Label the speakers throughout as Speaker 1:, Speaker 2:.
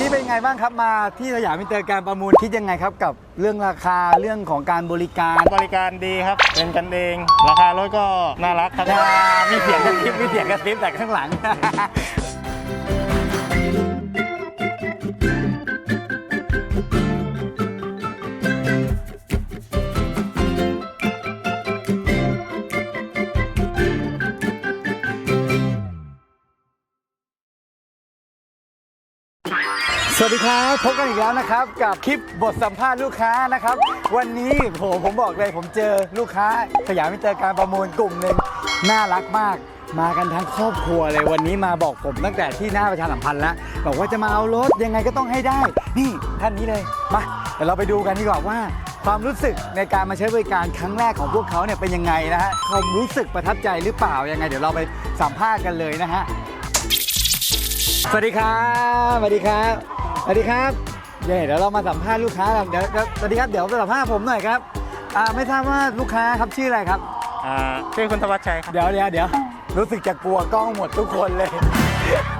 Speaker 1: นี้เป็นไงบ้างครับมาที่สยามอินเตอร์การประมูลคิดยังไงครับกับเรื่องราคาเรื่องของการบริการ
Speaker 2: บริการดีครับ เป็นกันเอง ราคารถก็น่ารักครับ
Speaker 1: อ่ามีเสียงกระซิบมีเสียงกระซิบแต่ข้างหลัง สวัสดีครับพบกันอีกแล้วนะครับ กับคลิปบทสัมภาษณ์ลูกค้านะครับ วันนี้โหผมบอกเลยผมเจอลูกค้าสยามมิเตอร์การประมูลกลุ่มหนึ่งน่ารักมาก มากันทั้งครอบครัวเลยวันนี้มาบอกผมตั้งแต่ที่หน้าประชาสัมพันธ์แล้วบอกว่าจะมาเอารถยังไงก็ต้องให้ได้ นี่ท่านนี้เลยมาเดี๋ยวเราไปดูกันดีกว่าว่า ความรู้สึกในการมาใช้บริการครั้งแรกของพวกเขาเนี่ยเป็นยังไงนะฮะความรู้สึกประทับใจหรือเปล่ายังไง เดี๋ยวเราไปสัมภาษณ์กันเลยนะฮะสวัสดีครับสวัสดีครับ สวัสดีครับเดี๋ยวเดี๋ยวเรามาสัมภาษณ์ลูกค้ากันเดี๋ยวเดี๋ยวสวัสดีครับเดี๋ยวสัมภาษณ์ผมหน่อยครับอ่าไม่ทราบว่าลูกค้าครับชื่ออะไรครับ
Speaker 2: อ่าชื่อคุณธวัชชัยครับ
Speaker 1: เดี๋ยวเดี๋ยวเดี๋ยวรู้สึกจะกลัวกล้องหมดทุกคนเลย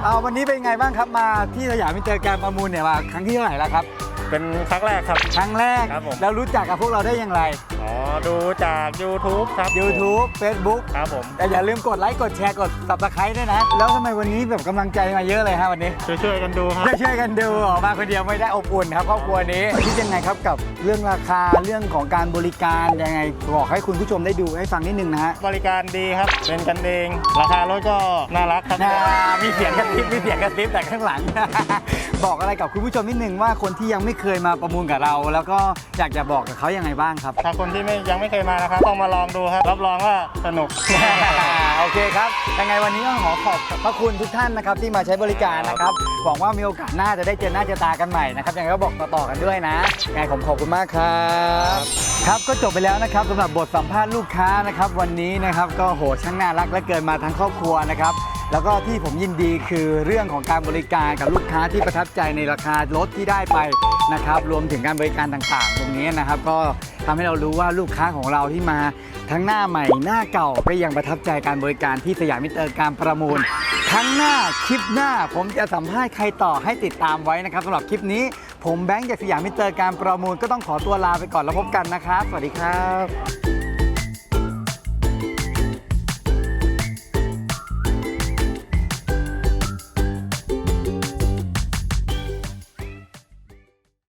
Speaker 1: เอาวันนี้เป็นไงบ้างครับมาที่สยามมินเตอร์การประมูลเนี่ยมาครั้งที่เท่าไหร่แล้วครับ
Speaker 2: เป็นครั้งแรกครับ
Speaker 1: ครั้งแรก
Speaker 2: ครับผม
Speaker 1: แล้วรู้จักกับพวกเราได้อย่างไร
Speaker 2: อ๋อดูจาก YouTube ครับ
Speaker 1: YouTube Facebook
Speaker 2: ครับผม
Speaker 1: แต่อย่าลืมกดไลค์กดแชร์กด subscribe ด้วยนะ แล้วทำไมวันนี้แบบกำลังใจมาเยอะเลยฮะวันนี้
Speaker 2: ช่วยๆกันดูครับ
Speaker 1: ช่วยๆกันดูออกมาคนเดียวไม่ได้อบอุ่นครับครอบครัวนี้คิดยังไงครับกับเรื่องราคาเรื่องของการบริการยังไงบอกให้คุณผู้ชมได้ดูให้ฟังนิดนึงนะฮะ
Speaker 2: บริการดีครับ เป็นกันเอง ราคารถก็น่ารักครับ
Speaker 1: อ่ามีเสียงกระซิบมีเสียงกระซิบแต่ข้างหลัง บอกอะไรกับคุณผู้ชมนิดนึงว่าคนที่ยังไม่เคยมาประมูลกับเรา แล้วก็อยากจะบอกกับเขายังไงบ้างครับ
Speaker 2: ถ้าคนที่ไม่ยังไม่เคยมานะครับต้องมาลองดูครับ รับรองว่าสนุก
Speaker 1: โอเคครับยังไงวันนี้ต้องขอขอบพระคุณทุกท่านนะครับที่มาใช้บริการนะครับหวังว่ามีโอกาสหน้าจะได้เจอหน้าเจอตากันใหม่นะครับยังไงก็บอกต่อๆกันด้วยนะยังไงผมขอบคุณมากครับครับก็จบไปแล้วนะครับสำหรับบทสัมภาษณ์ลูกค้านะครับ วันนี้นะครับก็โหช่างน่ารักและเกินมาทั้งครอบครัวนะครับ แล้วก็ที่ผมยินดีคือเรื่องของการบริการกับลูกค้าที่ประทับใจในราคารถที่ได้ไปนะครับ รวมถึงการบริการต่างๆ ตรงนี้นะครับ ก็ทำให้เรารู้ว่าลูกค้าของเราที่มาทั้งหน้าใหม่หน้าเก่าก็ยังประทับใจการบริการที่สยามมิเตอร์การประมูลครั้งหน้าคลิปหน้าผมจะสัมภาษณ์ใครต่อให้ติดตามไว้นะครับสำหรับคลิปนี้ ผมแบงค์จากสยามมิเตอร์การประมูลก็ต้องขอตัวลาไปก่อนแล้วพบกันนะครับ สวัสดีครับ